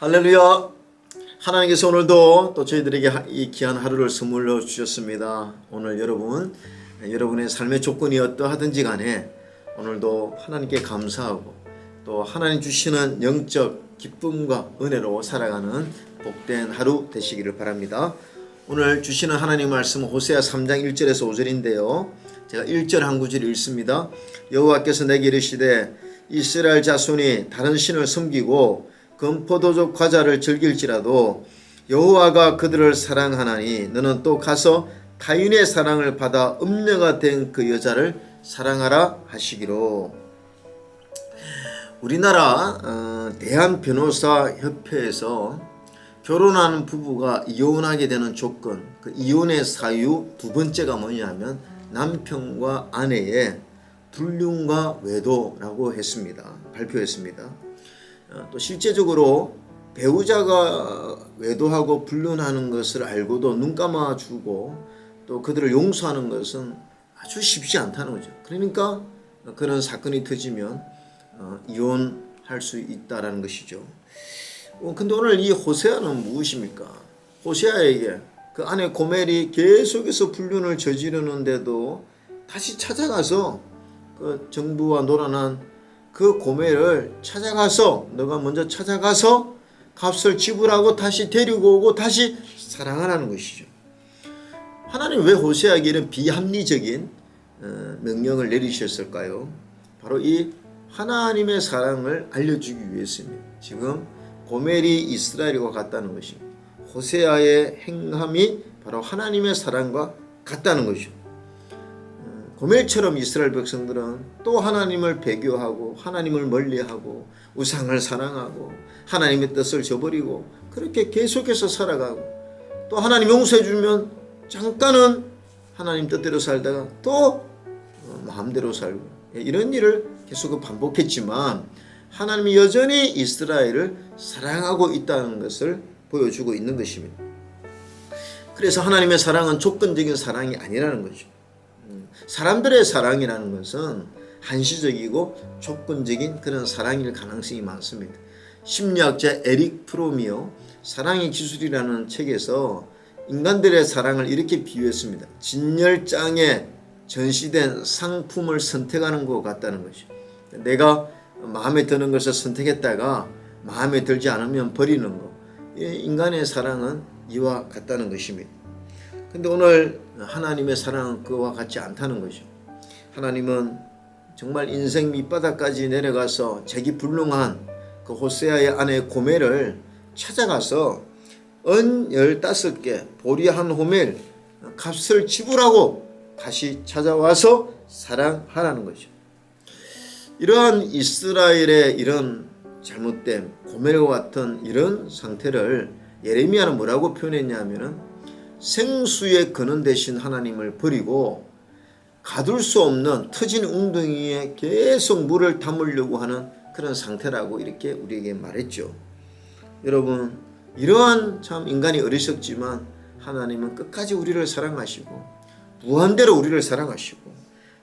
할렐루야. 하나님께서 오늘도 또 저희들에게 하- 이 귀한 하루를 선물로 주셨습니다. 오늘 여러분, 여러분의 삶의 조건이 어떠하든지 간에 오늘도 하나님께 감사하고 또 하나님 주시는 영적 기쁨과 은혜로 살아가는 복된 하루 되시기를 바랍니다. 오늘 주시는 하나님 말씀 호세아 3장 1절에서 5절인데요. 제가 1절 한 구절 읽습니다. 여호와께서 내게 이르시되 이스라엘 자손이 다른 신을 섬기고 금포도적 과자를 즐길지라도 여호와가 그들을 사랑하나니 너는 또 가서 타인의 사랑을 받아 음녀가 된 그 여자를 사랑하라 하시기로 우리나라 어, 대한 변호사 협회에서 결혼하는 부부가 이혼하게 되는 조건, 그 이혼의 사유 두 번째가 뭐냐면 남편과 아내의 불륜과 외도라고 했습니다. 발표했습니다. 어, 또 실제적으로 배우자가 외도하고 불륜하는 것을 알고도 눈 감아주고 또 그들을 용서하는 것은 아주 쉽지 않다는 거죠. 그러니까 그런 사건이 터지면 어, 이혼할 수 있다라는 것이죠. 어, 근데 오늘 이 호세아는 무엇입니까? 호세아에게 그 아내 고멜이 계속해서 불륜을 저지르는데도 다시 찾아가서 그 정부와 노란한 그 고멜을 찾아가서 너가 먼저 찾아가서 값을 지불하고 다시 데리고 오고 다시 사랑하라는 것이죠. 하나님 왜 호세아에게 이런 비합리적인 어, 명령을 내리셨을까요? 바로 이 하나님의 사랑을 알려주기 위해서입니다. 지금 고멜이 이스라엘과 같다는 것입니다. 호세아의 행함이 바로 하나님의 사랑과 같다는 것이죠. 음, 고멜처럼 이스라엘 백성들은 또 하나님을 배교하고 하나님을 멀리하고 우상을 사랑하고 하나님의 뜻을 저버리고 그렇게 계속해서 살아가고 또 하나님 용서해 주면 잠깐은 하나님 뜻대로 살다가 또 어, 마음대로 살고 예, 이런 일을 계속 반복했지만 하나님이 여전히 이스라엘을 사랑하고 있다는 것을 보여주고 있는 것입니다. 그래서 하나님의 사랑은 조건적인 사랑이 아니라는 거죠. 음, 사람들의 사랑이라는 것은 한시적이고 조건적인 그런 사랑일 가능성이 많습니다. 심리학자 에릭 프롬이요 사랑의 기술이라는 책에서 인간들의 사랑을 이렇게 비유했습니다. 진열장에 전시된 상품을 선택하는 것 같다는 것이죠. 내가 마음에 드는 것을 선택했다가 마음에 들지 않으면 버리는 것. 이 인간의 사랑은 이와 같다는 것입니다. 근데 오늘 하나님의 사랑은 그와 같지 않다는 거죠. 하나님은 정말 인생 밑바닥까지 내려가서 재기 불능한 그 호세아의 아내 고멜을 찾아가서 은 15개 보리 한 호멜 값을 지불하고 다시 찾아와서 사랑하라는 거죠. 이러한 이스라엘의 이런 잘못된 고멜과 같은 이런 상태를 예레미야는 뭐라고 표현했냐면은 생수의 근원 대신 하나님을 버리고 가둘 수 없는 터진 웅덩이에 계속 물을 담으려고 하는 그런 상태라고 이렇게 우리에게 말했죠. 여러분 이러한 참 인간이 어리석지만 하나님은 끝까지 우리를 사랑하시고 무한대로 우리를 사랑하시고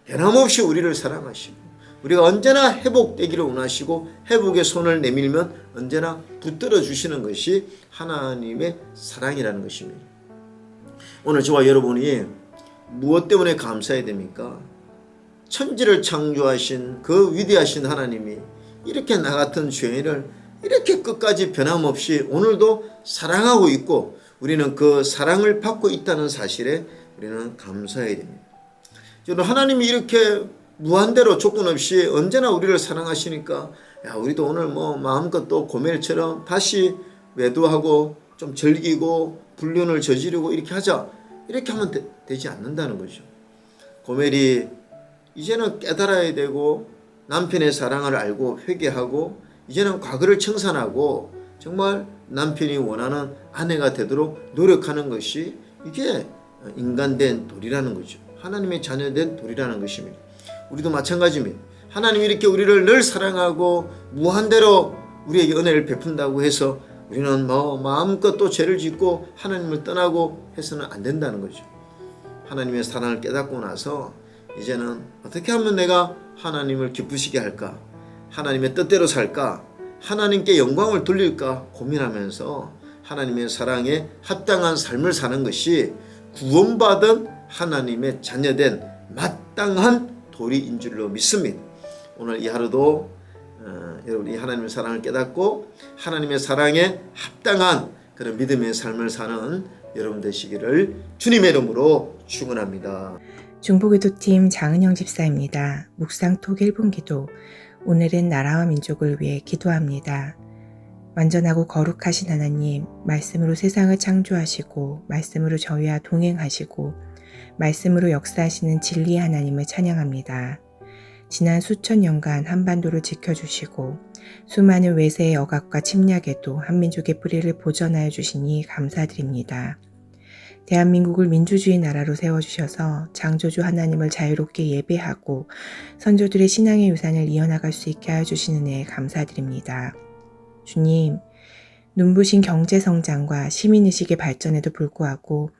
변함없이 우리를 사랑하시고 우리가 언제나 회복되기를 원하시고 회복의 손을 내밀면 언제나 붙들어 주시는 것이 하나님의 사랑이라는 것입니다. 오늘 저와 여러분이 무엇 때문에 감사해야 됩니까? 천지를 창조하신 그 위대하신 하나님이 이렇게 나 같은 죄인을 이렇게 끝까지 변함없이 오늘도 사랑하고 있고 우리는 그 사랑을 받고 있다는 사실에 우리는 감사해야 됩니다. 저는 하나님이 이렇게 무한대로 조건 없이 언제나 우리를 사랑하시니까 야 우리도 오늘 뭐 마음껏 또 고멜처럼 다시 외도하고 좀 즐기고 불륜을 저지르고 이렇게 하자 이렇게 하면 되, 지 않는다는 거죠. 고멜이 이제는 깨달아야 되고 남편의 사랑을 알고 회개하고 이제는 과거를 청산하고 정말 남편이 원하는 아내가 되도록 노력하는 것이 이게 인간된 도리라는 거죠. 하나님의 자녀된 도리라는 것입니다. 우리도 마찬가지입니다. 하나님이 이렇게 우리를 늘 사랑하고 무한대로 우리에게 은혜를 베푼다고 해서 우리는 뭐 마음껏 또 죄를 짓고 하나님을 떠나고 해서는 안 된다는 거죠. 하나님의 사랑을 깨닫고 나서 이제는 어떻게 하면 내가 하나님을 기쁘시게 할까? 하나님의 뜻대로 살까? 하나님께 영광을 돌릴까 고민하면서 하나님의 사랑에 합당한 삶을 사는 것이 구원받은 하나님의 자녀된 마땅한 도리인 줄로 믿습니다. 오늘 이 하루도 어, 여러분이 하나님의 사랑을 깨닫고 하나님의 사랑에 합당한 그런 믿음의 삶을 사는 여러분 되시기를 주님의 이름으로 축원합니다. 중보기도팀 장은영 집사입니다. 묵상톡 1분 기도. 오늘은 나라와 민족을 위해 기도합니다. 완전하고 거룩하신 하나님, 말씀으로 세상을 창조하시고, 말씀으로 저희와 동행하시고, 말씀으로 역사하시는 진리의 하나님을 찬양합니다. 지난 수천 년간 한반도를 지켜주시고, 수많은 외세의 억압과 침략에도 한민족의 뿌리를 보전하여 주시니 감사드립니다. 대한민국을 민주주의 나라로 세워주셔서 창조주 하나님을 자유롭게 예배하고 선조들의 신앙의 유산을 이어나갈 수 있게 하여 주시는 애 감사드립니다. 주님, 눈부신 경제 성장과 시민의식의 발전에도 불구하고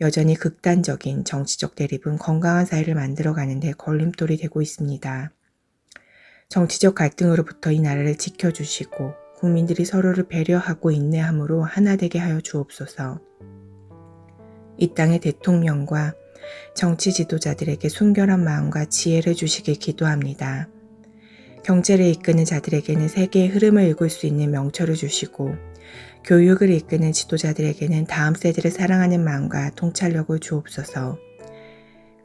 여전히 극단적인 정치적 대립은 건강한 사회를 만들어가는 데 걸림돌이 되고 있습니다. 정치적 갈등으로부터 이 나라를 지켜주시고 국민들이 서로를 배려하고 인내함으로 하나 되게 하여 주옵소서. 이 땅의 대통령과 정치 지도자들에게 순결한 마음과 지혜를 주시길 기도합니다. 경제를 이끄는 자들에게는 세계의 흐름을 읽을 수 있는 명철을 주시고 교육을 이끄는 지도자들에게는 다음 세대를 사랑하는 마음과 통찰력을 주옵소서.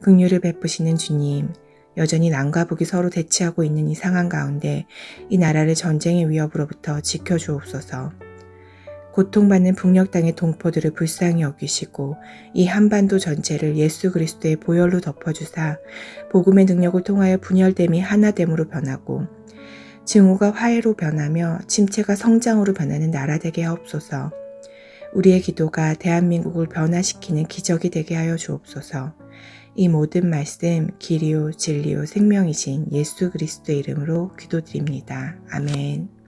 긍휼을 베푸시는 주님, 여전히 남과 북이 서로 대치하고 있는 이 상황 가운데 이 나라를 전쟁의 위협으로부터 지켜주옵소서. 고통받는 북녘 땅의 동포들을 불쌍히 여기시고 이 한반도 전체를 예수 그리스도의 보혈로 덮어주사 복음의 능력을 통하여 분열됨이 하나됨으로 변하고 증오가 화해로 변하며 침체가 성장으로 변하는 나라 되게 하옵소서. 우리의 기도가 대한민국을 변화시키는 기적이 되게 하여 주옵소서. 이 모든 말씀 길이요 진리요 생명이신 예수 그리스도의 이름으로 기도드립니다. 아멘.